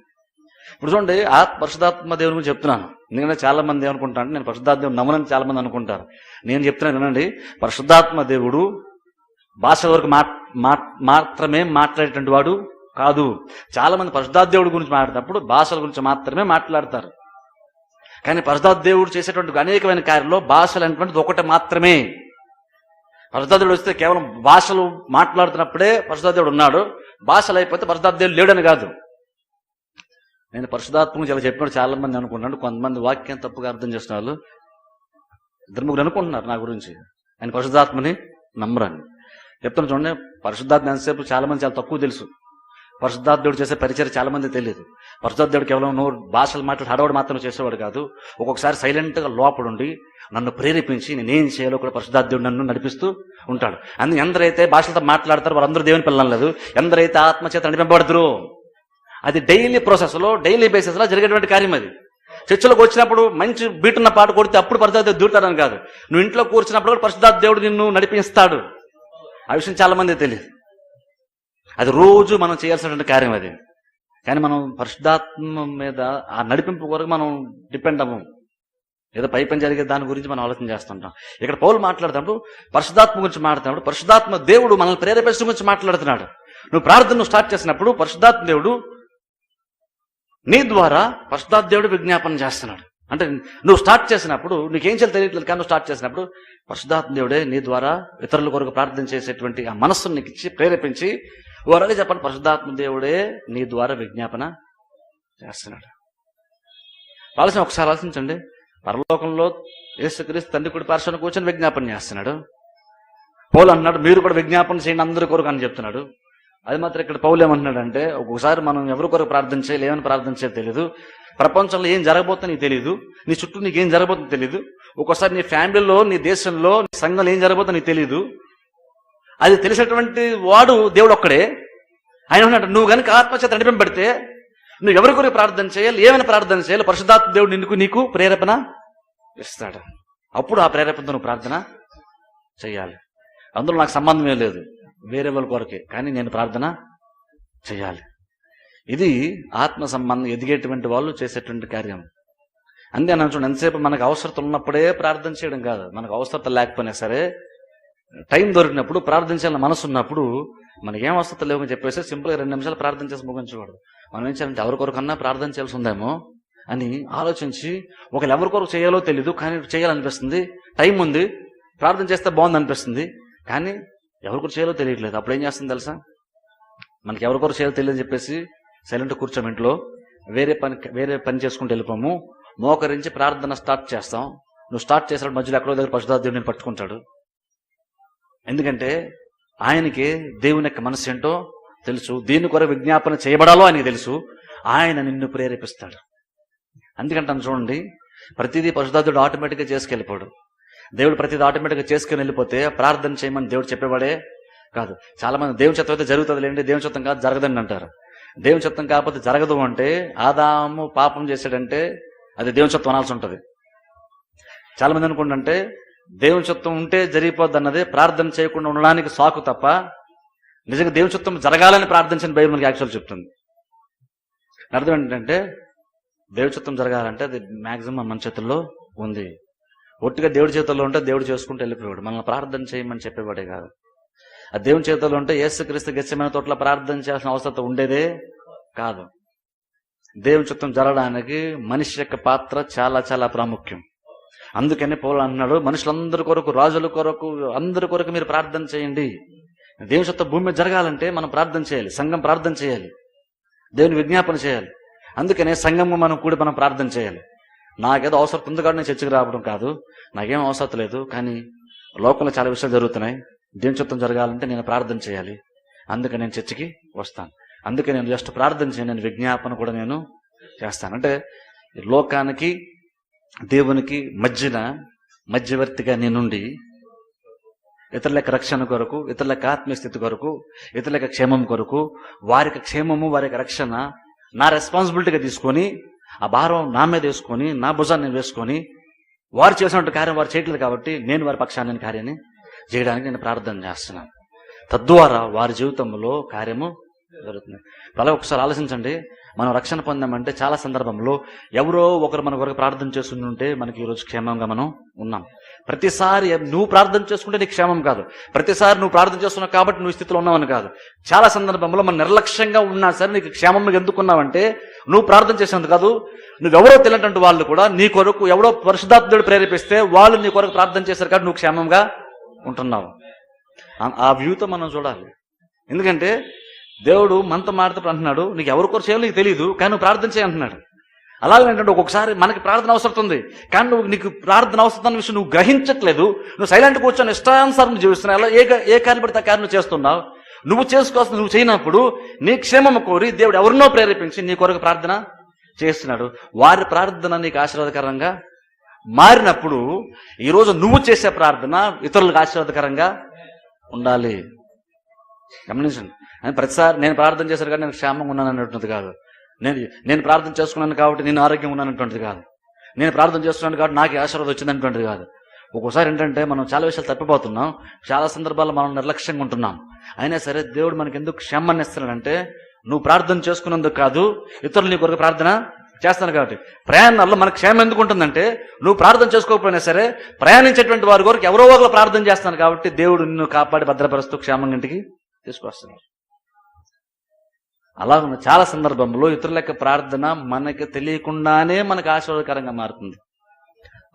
ఇప్పుడు చూడండి ఆత్మ పరిశుధాత్మ దేవుని గురించి చెప్తున్నాను. ఎందుకంటే చాలా మంది ఏమనుకుంటాను నేను పరిశుద్ధాత్మ దేవుడు నమ్మనని చాలా మంది అనుకుంటారు. నేను చెప్తున్నాను వినండి పరిశుద్ధాత్మ దేవుడు భాషల వరకు మా మా- మాత్రమే మాట్లాడేటువంటి వాడు కాదు. చాలా మంది దేవుడి గురించి మాట్లాడేటప్పుడు భాషల గురించి మాత్రమే మాట్లాడతారు. కానీ పరిశుద్ధాత్మ దేవుడు చేసేటువంటి అనేకమైన కార్యంలో భాషలు అనేటువంటిది ఒకటి మాత్రమే. పరిశుద్ధాత్మ వస్తే కేవలం భాషలు మాట్లాడుతున్నప్పుడే పరిశుద్ధాత్మ దేవుడు ఉన్నాడు. భాషలు అయిపోతే పరిశుద్ధాత్మ లేడని కాదు. నేను పరిశుధాత్మ చాలా అలా చెప్పినప్పుడు చాలా మంది అనుకుంటున్నాను కొంతమంది వాక్యం తప్పుగా అర్థం చేసిన వాళ్ళు ఇద్దరు ముగ్గురు అనుకుంటున్నారు నా గురించి. ఆయన పరిశుద్ధాత్మని నమ్మరాన్ని చెప్తాను చూడండి పరిశుద్ధాత్మ ఎంతసేపు చాలా మంది చాలా తక్కువ తెలుసు. పరిశుద్ధాత్మ చేసే పరిచయం చాలా మంది తెలియదు. పరిశుద్ధాత్మ కేవలం నోరు భాషలు మాట్లాడి హడవడు మాత్రం చేసేవాడు కాదు. ఒక్కొక్కసారి సైలెంట్గా లోపడుండి నన్ను ప్రేరేపించి నేనేం చేయాలో కూడా పరిశుద్ధాత్మ నన్ను నడిపిస్తూ ఉంటాడు. అందు ఎందరైతే భాషలతో మాట్లాడతారో వారందరూ దేవుని పిల్లలు లేదు. ఎందరైతే ఆత్మచేత చేత అది డైలీ ప్రాసెస్లో డైలీ బేసిస్లో జరిగేటువంటి కార్యం అది. చర్చలోకి వచ్చినప్పుడు మంచి బీటున్న పాట కొడితే అప్పుడు పరిశుద్ధాత్మ దూరుతాడని కాదు. నువ్వు ఇంట్లో కూర్చున్నప్పుడు కూడా పరిశుద్ధార్థ దేవుడు నిన్ను నడిపిస్తాడు. ఆ విషయం చాలా మంది తెలియదు. అది రోజు మనం చేయాల్సినటువంటి కార్యం అది. కానీ మనం పరిశుద్ధాత్మ మీద ఆ నడిపింపు కొరకు మనం డిపెండ్ అవ్వం. ఏదో పై పని జరిగే దాని గురించి మనం ఆలోచన చేస్తుంటాం. ఇక్కడ పౌలు మాట్లాడుతున్నప్పుడు పరిశుద్ధాత్మ గురించి మాట్లాడుతున్నప్పుడు పరిశుద్ధాత్మ దేవుడు మనల్ని ప్రేరేపించడం గురించి మాట్లాడుతున్నాడు. నువ్వు ప్రార్థన స్టార్ట్ చేసినప్పుడు పరిశుద్ధాత్మ దేవుడు నీ ద్వారా పరిశుద్ధాత్మ దేవుడు విజ్ఞాపన చేస్తున్నాడు. అంటే నువ్వు స్టార్ట్ చేసినప్పుడు నీకేం చేయాలి తెలియట్లేదు కానీ నువ్వు స్టార్ట్ చేసినప్పుడు పరిశుద్ధాత్మ దేవుడే నీ ద్వారా ఇతరుల కొరకు ప్రార్థన చేసేటువంటి ఆ మనస్సును నీకు ఇచ్చి ప్రేరేపించి వరగా చెప్పండి. పరిశుద్ధాత్మ దేవుడే నీ ద్వారా విజ్ఞాపన చేస్తున్నాడు. ఆలోచన ఒకసారి ఆలోచించండి. పరలోకంలో యేసుక్రీస్తు తండ్రి కుడి పార్శ్వను కూర్చొని విజ్ఞాపన చేస్తున్నాడు. పౌలు అన్నాడు మీరు కూడా విజ్ఞాపన చేయండి అందరి కొరకు అని చెప్తున్నాడు. అది మాత్రం ఇక్కడ పౌలు ఏమంటున్నాడంటే ఒక్కొక్కసారి మనం ఎవరి కొరకు ప్రార్థన చేయాలి ఏమని ప్రార్థన చేయాలి తెలియదు ప్రపంచంలో ఏం జరగబోతుందో నీకు తెలియదు నీ చుట్టూ నీకు ఏం జరగబోతుందో తెలియదు ఒక్కోసారి నీ ఫ్యామిలీలో నీ దేశంలో నీ సంఘంలో ఏం జరగబోతుందో నీకు తెలియదు అది తెలిసినటువంటి వాడు దేవుడు ఒక్కడే ఆయన ఉన్నాడు నువ్వు కనుక ఆత్మచేత నడిపింపబడితే నువ్వు ఎవరి కొరకు ప్రార్థన చేయాలి? ఏమైనా ప్రార్థన చేయాలి? పరిశుద్ధాత్మ దేవుడు నిన్నుకు నీకు ప్రేరేపణ ఇస్తాడు. అప్పుడు ఆ ప్రేరేపణతో నువ్వు ప్రార్థన చేయాలి. అందులో నాకు సంబంధమే లేదు. వేరే వాళ్ళ కొరకే. కానీ నేను ప్రార్థన చేయాలి. ఇది ఆత్మ సంబంధం ఎదిగేటువంటి వాళ్ళు చేసేటువంటి కార్యం. అంతే అన్నాను చూడండి ఎంతసేపు మనకు అవసరత ఉన్నప్పుడే ప్రార్థన చేయడం కాదు. మనకు అవసరత లేకపోయినా సరే టైం దొరికినప్పుడు ప్రార్థన మనసు ఉన్నప్పుడు మనకేం వస్తుంది లేవని చెప్పేసి సింపుల్గా రెండు నిమిషాలు ప్రార్థన చేసి ముగించకూడదు. మనం ఏం చేయాలంటే ఎవరి కొరకన్నా ప్రార్థన చేయాల్సి ఉందేమో అని ఆలోచించి ఒకళ్ళు ఎవరి కొరకు చేయాలో తెలీదు కానీ చేయాలనిపిస్తుంది. టైం ఉంది ప్రార్థన చేస్తే బాగుంది అనిపిస్తుంది కానీ ఎవరి కొరకు చేయాలో తెలియట్లేదు. అప్పుడు ఏం చేస్తుంది తెలుసా? మనకి ఎవరి కొరకు చేయాలో తెలియదు చెప్పేసి సైలెంట్ కూర్చోం ఇంట్లో. వేరే పని వేరే పని చేసుకుంటూ వెళ్ళిపోము. మోకరించి ప్రార్థన స్టార్ట్ చేస్తాం. నువ్వు స్టార్ట్ చేసాడు మధ్యలో ఎక్కడో దగ్గర పశుధాదేవుని నేను పట్టుకుంటాడు. ఎందుకంటే ఆయనకి దేవుని యొక్క మనసు ఏంటో తెలుసు. దీని కొరకు విజ్ఞాపన చేయబడాలో ఆయనకి తెలుసు. ఆయన నిన్ను ప్రేరేపిస్తాడు. అందుకంటాను చూడండి ప్రతిదీ పశుధాతుడు ఆటోమేటిక్గా చేసుకెళ్ళిపోడు. దేవుడు ప్రతిదీ ఆటోమేటిక్గా చేసుకుని వెళ్ళిపోతే ప్రార్థన చేయమని దేవుడు చెప్పేవాడే కాదు. చాలా మంది దేవుని చిత్తం అయితే జరుగుతుంది లేండి దేవుని చిత్తం కాదు జరగదండి అంటారు. దేవుని చిత్తం కాకపోతే జరగదు అంటే ఆదాము పాపం చేశాడంటే అది దేవుని చిత్తం అనాల్సి ఉంటుంది. చాలా మంది అనుకుంటుంటే దేవుని చిత్తం ఉంటే జరిగిపోద్ది అన్నది ప్రార్థన చేయకుండా ఉండడానికి సాకు తప్ప నిజంగా దేవుని చిత్తం జరగాలని ప్రార్థించిన బైబిల్ మనకి యాక్చువల్ చెప్తుంది. అర్థం ఏంటంటే దేవుడి చిత్తం జరగాలంటే అది మ్యాక్సిమం మన చేతుల్లో ఉంది. ఒట్టిగా దేవుడి చేతుల్లో ఉంటే దేవుడు చేసుకుంటూ వెళ్ళిపోయాడు మనల్ని ప్రార్థన చేయమని చెప్పేవాడే కాదు. ఆ దేవుని చేతుల్లో ఉంటే యేసుక్రీస్తు గెచ్చమైన తోటలో ప్రార్థన చేయాల్సిన అవసరం ఉండేదే కాదు. దేవుని చిత్తం జరగడానికి మనిషి యొక్క పాత్ర చాలా చాలా ప్రాముఖ్యం. అందుకనే పౌలు అన్నాడు మనుషులందరి కొరకు రాజుల కొరకు అందరి కొరకు మీరు ప్రార్థన చేయండి. దేవుని చిత్తం భూమి మీద జరగాలంటే మనం ప్రార్థన చేయాలి సంఘం ప్రార్థన చేయాలి దేవుని విజ్ఞాపన చేయాలి. అందుకనే సంఘము మనం కూడి మనం ప్రార్థన చేయాలి. నాకేదో అవసరం ఉంది కాబట్టి నేను చర్చకు రావడం కాదు నాకేం అవసరం లేదు కానీ లోకంలో చాలా విషయాలు జరుగుతున్నాయి. దేవుని చిత్తం జరగాలంటే నేను ప్రార్థన చేయాలి. అందుకే నేను చర్చికి వస్తాను. అందుకే నేను జస్ట్ ప్రార్థన చేయను నేను విజ్ఞాపన కూడా నేను చేస్తాను. అంటే లోకానికి దేవునికి మధ్యన మధ్యవర్తిగా నేనుండి ఇతరులకు రక్షణ కొరకు ఇతరులకు ఆత్మీయ స్థితి కొరకు ఇతరులకు క్షేమం కొరకు వారికి క్షేమము వారికి రక్షణ నా రెస్పాన్సిబిలిటీగా తీసుకొని ఆ భారం నా మీద వేసుకొని నా భుజాన్ని వేసుకొని వారు చేసినట్టు కార్యం వారు చేయట్లేదు కాబట్టి నేను వారి పక్షాన్ని కార్యాన్ని చేయడానికి నేను ప్రార్థన చేస్తున్నాను. తద్వారా వారి జీవితంలో కార్యము జరుగుతుంది. అలా ఒకసారి ఆలోచించండి. మనం రక్షణ పొందామంటే చాలా సందర్భంలో ఎవరో ఒకరు మన కొరకు ప్రార్థన చేస్తుంటే ఉంటే మనకి ఈరోజు క్షేమంగా మనం ఉన్నాం. ప్రతిసారి నువ్వు ప్రార్థన చేసుకుంటే నీకు క్షేమం కాదు. ప్రతిసారి నువ్వు ప్రార్థన చేస్తున్నావు కాబట్టి నువ్వు స్థితిలో ఉన్నావని కాదు. చాలా సందర్భంలో మనం నిర్లక్ష్యంగా ఉన్నా సరే నీకు క్షేమం ఎందుకున్నావంటే నువ్వు ప్రార్థన చేసినందుకు కాదు. నువ్వెవరో తెలియనటువంటి వాళ్ళు కూడా నీ కొరకు ఎవరో పరిశుద్ధాత్ముడు ప్రేరేపిస్తే వాళ్ళు నీ కొరకు ప్రార్థన చేశారు కాబట్టి నువ్వు క్షేమంగా ఉంటున్నావు. ఆ- ఆ వ్యూతో మనం చూడాలి. ఎందుకంటే దేవుడు మనతో మాడతాడు అంటున్నాడు నీకు ఎవరి కొరకు చేయాలో నీకు తెలియదు కానీ నువ్వు ప్రార్థన చేయంటున్నాడు అలాగే ఏంటంటే ఒక్కొక్కసారి మనకి ప్రార్థన అవసరం ఉంది కానీ నువ్వు నీకు ప్రార్థన అవసరం అన్న విషయం నువ్వు గ్రహించట్లేదు నువ్వు సైలెంట్ కూర్చొని ఇష్టానుసారం జీవిస్తున్నావు అలా ఏ ఏ కార్యం పడితే ఆ కార్యం చేస్తున్నావు నువ్వు చేసుకోవాల్సిన నువ్వు చేయనప్పుడు నీ క్షేమం కోరి దేవుడు ఎవరినో ప్రేరేపించి నీ కొరకు ప్రార్థన చేస్తున్నాడు. వారి ప్రార్థన నీకు ఆశీర్వాదకరంగా మారినప్పుడు ఈరోజు నువ్వు చేసే ప్రార్థన ఇతరులకు ఆశీర్వాదకరంగా ఉండాలి. గమనించండి. అని ప్రతిసారి నేను ప్రార్థన చేశాను కానీ నేను క్షేమంగా ఉన్నాను అన్నటువంటిది కాదు. నేను నేను ప్రార్థన చేసుకున్నాను కాబట్టి నేను ఆరోగ్యం ఉన్నానటువంటిది కాదు. నేను ప్రార్థన చేస్తున్నాను కాబట్టి నాకు ఆశీర్వాదం వచ్చిందనేటువంటిది కాదు. ఒక్కోసారి ఏంటంటే మనం చాలా విషయాలు తప్పిపోతున్నాం. చాలా సందర్భాల్లో మనం నిర్లక్ష్యంగా ఉంటున్నాం. అయినా సరే దేవుడు మనకి ఎందుకు క్షేమాన్ని ఇస్తున్నాడంటే నువ్వు ప్రార్థన చేసుకున్నందుకు కాదు ఇతరులు నీ కొరకు ప్రార్థన చేస్తాను కాబట్టి. ప్రయాణాల్లో మనకు క్షేమం ఎందుకు ఉంటుందంటే నువ్వు ప్రార్థన చేసుకోకపోయినా సరే ప్రయాణించేటువంటి వారి కొరకు ఎవరో ఒకరు ప్రార్థన చేస్తాను కాబట్టి దేవుడు నిన్ను కాపాడి భద్రపరుస్తూ క్షేమంగా ఇంటికి తీసుకొస్తున్నాడు అలా ఉన్న చాలా సందర్భంలో ఇతరుల యొక్క ప్రార్థన మనకి తెలియకుండానే మనకు ఆశీర్వాదకరంగా మారుతుంది.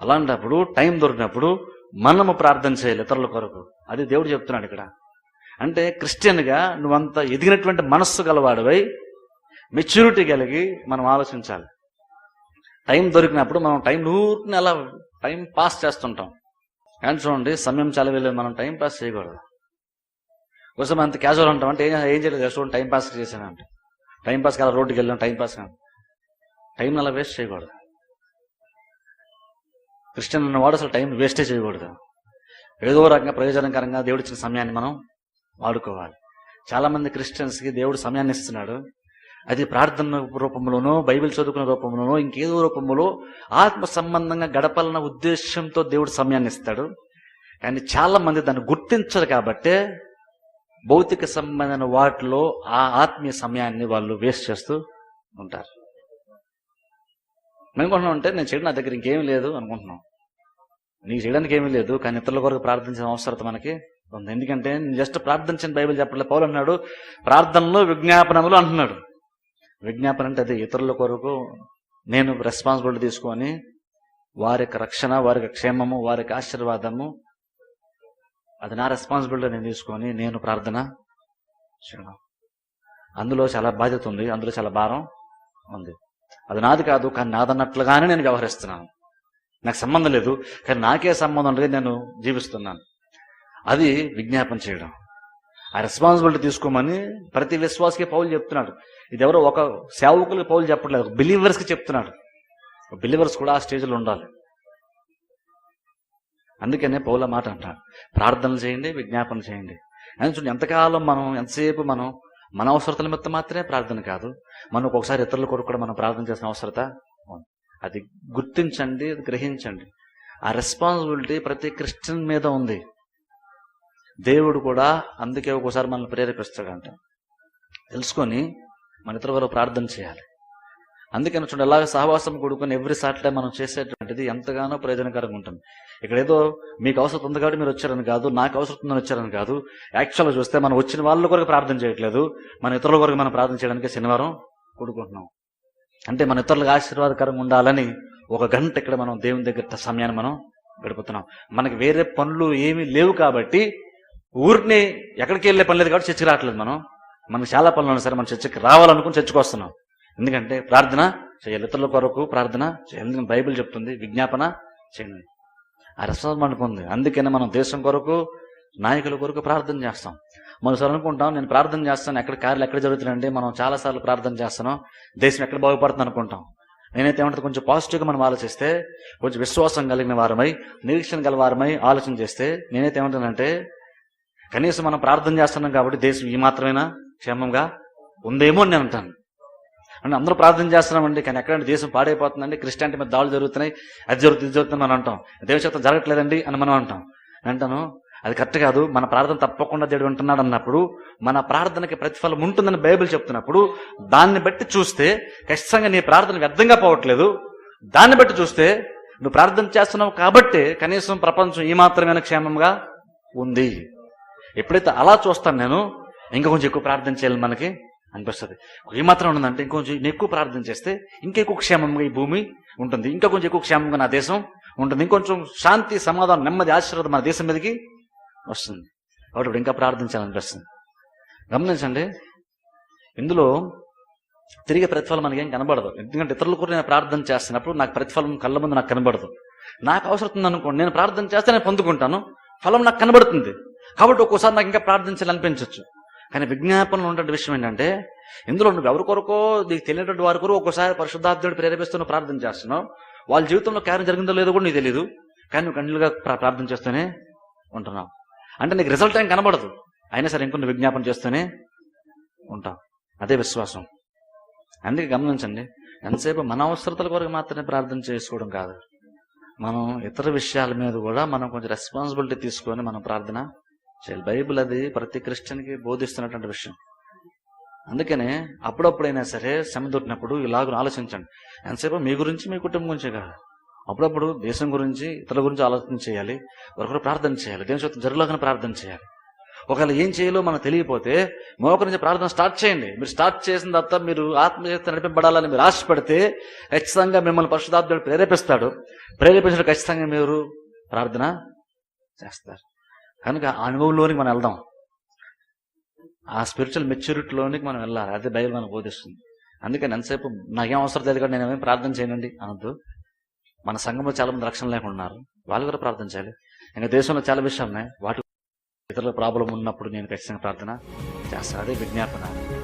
అలాంటప్పుడు టైం దొరికినప్పుడు మనము ప్రార్థన చేయాలి ఇతరుల కొరకు. అది దేవుడు చెప్తున్నాడు ఇక్కడ. అంటే క్రిస్టియన్గా నువ్వంత ఎదిగినటువంటి మనస్సు గలవాడివై మెచ్యూరిటీ కలిగి మనం ఆలోచించాలి. టైం దొరికినప్పుడు మనం టైం ఊరిని అలా టైం పాస్ చేస్తుంటాం. కానీ చూడండి సమయం చాలా వెళ్ళి మనం టైం పాస్ చేయకూడదు. కోసం అంత క్యాజువల్ ఉంటాం. అంటే ఏం ఏం చేయలేదు. చూడండి టైం పాస్ చేశానంట టైం పాస్ అలా రోడ్డుకి వెళ్ళాం. టైం పాస్ టైం అలా వేస్ట్ చేయకూడదు. క్రిస్టియన్ అన్నవాడు అసలు టైం వేస్టే చేయకూడదు. ఏదో రకంగా ప్రయోజనకరంగా దేవుడు ఇచ్చిన సమయాన్ని మనం వాడుకోవాలి. చాలా మంది క్రిస్టియన్స్కి దేవుడు సమయాన్ని ఇస్తున్నాడు. అది ప్రార్థన రూపంలోనో బైబిల్ చదువుకునే రూపంలోనో ఇంకేదో రూపంలో ఆత్మ సంబంధంగా గడపాలన్న ఉద్దేశంతో దేవుడు సమయాన్ని ఇస్తాడు. కానీ చాలా మంది దాన్ని గుర్తించరు కాబట్టే భౌతిక సంబంధమైన వాటిలో ఆ ఆత్మీయ సమయాన్ని వాళ్ళు వేస్ట్ చేస్తూ ఉంటారు. మేము అనుకుంటున్నాం అంటే నేను చేయడం నా దగ్గర ఇంకేమీ లేదు అనుకుంటున్నాం నీకు చేయడానికి ఏమీ లేదు కానీ ఇతరుల కొరకు ప్రార్థించిన అవసరం మనకి ఉంది. ఎందుకంటే నేను జస్ట్ ప్రార్థించిన బైబిల్ చెప్పలే పౌలు అన్నాడు ప్రార్థనలు విజ్ఞాపనములు అంటున్నాడు. విజ్ఞాపన అంటే అది ఇతరుల కొరకు నేను రెస్పాన్సిబిలిటీ తీసుకొని వారి యొక్క రక్షణ వారి యొక్క క్షేమము వారి యొక్క ఆశీర్వాదము అది నా రెస్పాన్సిబిలిటీ నేను తీసుకొని నేను ప్రార్థన చేయడం అందులో చాలా బాధ్యత ఉంది అందులో చాలా భారం ఉంది. అది నాది కాదు కానీ నాదన్నట్లుగానే నేను వ్యవహరిస్తున్నాను. నాకు సంబంధం లేదు కానీ నాకే సంబంధం లేదు నేను జీవిస్తున్నాను. అది విజ్ఞాపన చేయడం. ఆ రెస్పాన్సిబిలిటీ తీసుకోమని ప్రతి విశ్వాసకి పౌలు చెప్తున్నాడు. ఇది ఎవరో ఒక సేవకులకి పౌలు చెప్పట్లేదు ఒక బిలీవర్స్కి చెప్తున్నాడు. బిలీవర్స్ కూడా ఆ స్టేజ్లో ఉండాలి. అందుకనే పౌల మాట అంటాడు. ప్రార్థనలు చేయండి విజ్ఞాపన చేయండి. అని చూడండి ఎంతకాలం మనం ఎంతసేపు మనం మన అవసరతల నిమిత్తం మాత్రమే ప్రార్థన కాదు. మనం ఒక్కొక్కసారి ఇతరుల కొరకు కూడా మనం ప్రార్థన చేసిన అవసరత అది గుర్తించండి అది గ్రహించండి. ఆ రెస్పాన్సిబిలిటీ ప్రతి క్రిస్టియన్ మీద ఉంది. దేవుడు కూడా అందుకే ఒక్కోసారి మనల్ని ప్రేరేపిస్తాడంట. తెలుసుకొని మన ఇతర వరకు ప్రార్థన చేయాలి. అందుకని చూడండి అలాగే సహవాసం కూడుకొని ఎవ్రీ సాటర్డే మనం చేసేటువంటిది ఎంతగానో ప్రయోజనకరంగా ఉంటుంది. ఇక్కడ ఏదో మీకు అవసరం ఉంది కాబట్టి మీరు వచ్చారని కాదు నాకు అవసరం ఉందని వచ్చారని కాదు. యాక్చువల్గా చూస్తే మనం వచ్చిన వాళ్ళ కొరకు ప్రార్థన చేయట్లేదు. మన ఇతరుల కొరకు మనం ప్రార్థన చేయడానికి శనివారం కూడుకుంటున్నాం. అంటే మన ఇతరులకు ఆశీర్వాదకరంగా ఉండాలని ఒక గంట ఇక్కడ మనం దేవుని దగ్గర సమయాన్ని మనం గడుపుతున్నాం. మనకి వేరే పనులు ఏమీ లేవు కాబట్టి ఊరిని ఎక్కడికి వెళ్ళే పని లేదు కాబట్టి చర్చకి రావట్లేదు మనం. మనకు చాలా పనులు ఉన్నాయి సరే మనం చర్చకి రావాలనుకుని చర్చకు వస్తున్నాం. ఎందుకంటే ప్రార్థన చేయాలి. ఇతరుల కొరకు ప్రార్థన చేయాలి. బైబిల్ చెప్తుంది విజ్ఞాపన చేయండి. ఆ రెస్పాన్స్ మనకు ఉంది. అందుకనే మనం దేశం కొరకు నాయకుల కొరకు ప్రార్థన చేస్తాం. మనం సార్ అనుకుంటాం నేను ప్రార్థన చేస్తాను ఎక్కడ కార్యలు ఎక్కడ జరుగుతున్నాయండి మనం చాలాసార్లు ప్రార్థన చేస్తాను దేశం ఎక్కడ బాగుపడుతుంది అనుకుంటాం. నేనైతే ఏమంటే కొంచెం పాజిటివ్గా మనం ఆలోచిస్తే కొంచెం విశ్వాసం కలిగిన వారమై నిరీక్షణ గల వారమై ఆలోచన చేస్తే నేనైతే ఏమంటానంటే కనీసం మనం ప్రార్థన చేస్తున్నాం కాబట్టి దేశం ఈ మాత్రమేనా? క్షేమంగా ఉందేమో అని నేను అంటాను. అంటే అందరూ ప్రార్థన చేస్తున్నామండి. కానీ ఎక్కడంటే దేశం పాడైపోతుందండి. క్రిస్టియానిటీ మీద దాడులు జరుగుతున్నాయి. అది జరుగుతుంది ఇది జరుగుతుంది మనం అంటాం. దేవశక్తం జరగట్లేదండి అని మనం అంటాం. అంటాను అది కరెక్ట్ కాదు. మన ప్రార్థన తప్పకుండా దేవుడు వింటున్నాడు అన్నప్పుడు మన ప్రార్థనకి ప్రతిఫలం ఉంటుందని బైబిల్ చెప్తున్నప్పుడు దాన్ని బట్టి చూస్తే ఖచ్చితంగా నీ ప్రార్థన వ్యర్థంగా పోవట్లేదు. దాన్ని బట్టి చూస్తే నువ్వు ప్రార్థన చేస్తున్నావు కాబట్టి కనీసం ప్రపంచం ఈ మాత్రమే క్షేమంగా ఉంది. ఎప్పుడైతే అలా చూస్తాను నేను ఇంకా కొంచెం ఎక్కువ ప్రార్థన చేయాలి మనకి? అనిపిస్తుంది. ఏ మాత్రం ఉందంటే ఇంకొంచెం ఎక్కువ ప్రార్థన చేస్తే ఇంకా ఎక్కువ క్షేమంగా ఈ భూమి ఉంటుంది. ఇంకా కొంచెం ఎక్కువ క్షేమంగా నా దేశం ఉంటుంది. ఇంకొంచెం శాంతి సమాధానం నెమ్మది ఆశీర్వాదం మన దేశం మీదకి వస్తుంది. కాబట్టి ఇప్పుడు ఇంకా ప్రార్థించాలనిపిస్తుంది. గమనించండి ఇందులో తిరిగే ప్రతిఫలం మనకి ఏం కనబడదు. ఎందుకంటే ఇతరుల కూడా నేను ప్రార్థన చేస్తున్నప్పుడు నాకు ప్రతిఫలం కళ్ళ ముందు నాకు కనబడదు. నాకు అవసరం ఉంది అనుకోండి నేను ప్రార్థన చేస్తే నేను పొందుకుంటాను. ఫలం నాకు కనబడుతుంది. కాబట్టి ఒక్కోసారి నాకు ఇంకా ప్రార్థించాలనిపించవచ్చు కానీ విజ్ఞాపనలో ఉన్నటువంటి విషయం ఏంటంటే ఇందులో నువ్వు ఎవరి కొరకో నీకు తెలియనటువంటి వారి కొరకు ఒక్కోసారి పరిశుద్ధార్థుడు ప్రేరేపిస్తున్న ప్రార్థన చేస్తున్నావు. వాళ్ళ జీవితంలో కార్యం జరిగిందో లేదో కూడా నీకు తెలియదు కానీ నువ్వు కంటిన్యూగా ప్రార్థన చేస్తూనే ఉంటున్నావు. అంటే నీకు రిజల్ట్ ఏం కనబడదు. అయినా సరే ఇంకొన్ని విజ్ఞాపన చేస్తూనే ఉంటావు. అదే విశ్వాసం. అందుకే గమనించండి ఎంతసేపు మన అవసరతల కొరకు మాత్రమే ప్రార్థన చేసుకోవడం కాదు. మనం ఇతర విషయాల మీద కూడా మనం కొంచెం రెస్పాన్సిబిలిటీ తీసుకొని మనం ప్రార్థన బైబిల్ అది ప్రతి క్రిస్టియన్కి బోధిస్తున్నటువంటి విషయం. అందుకనే అప్పుడప్పుడైనా సరే శ్రమ దొరికినప్పుడు ఇలాగ ఆలోచించండి. ఎంతసేపు మీ గురించి మీ కుటుంబం గురించి కాదు. అప్పుడప్పుడు దేశం గురించి ఇతరుల గురించి ఆలోచన చేయాలి. ఒకరు ప్రార్థన చేయాలి. దేని చేత జరుగులాగానే ప్రార్థన చేయాలి. ఒకవేళ ఏం చేయాలో మనకు తెలియకపోతే మరొకరి నుంచి ప్రార్థన స్టార్ట్ చేయండి. మీరు స్టార్ట్ చేసిన తర్వాత మీరు ఆత్మచేత నడిపింపబడాలని మీరు ఆశపడితే ఖచ్చితంగా మిమ్మల్ని పరిశుధాత్ముడు ప్రేరేపిస్తాడు. ప్రేరేపించడం ఖచ్చితంగా మీరు ప్రార్థన చేస్తారు. కనుక ఆ అనుభవంలోనికి మనం వెళ్దాం. ఆ స్పిరిచువల్ మెచ్యూరిటీలోనికి మనం వెళ్ళాలి. అదే బైబిల్ మనకు బోధిస్తుంది. అందుకని ఎంతసేపు నాకేం అవసరం లేదు కానీ నేనేమేమి ప్రార్థన చేయనండి అనొద్దు. మన సంఘంలో చాలా మంది రక్షణ లేకుండా ఉన్నారు. వాళ్ళు కూడా ప్రార్థన చేయాలి. ఇంకా దేశంలో చాలా విషయాలు ఉన్నాయి. వాటి ఇతరుల ప్రాబ్లం ఉన్నప్పుడు నేను ఖచ్చితంగా ప్రార్థన చేస్తాను అదే విజ్ఞాపన.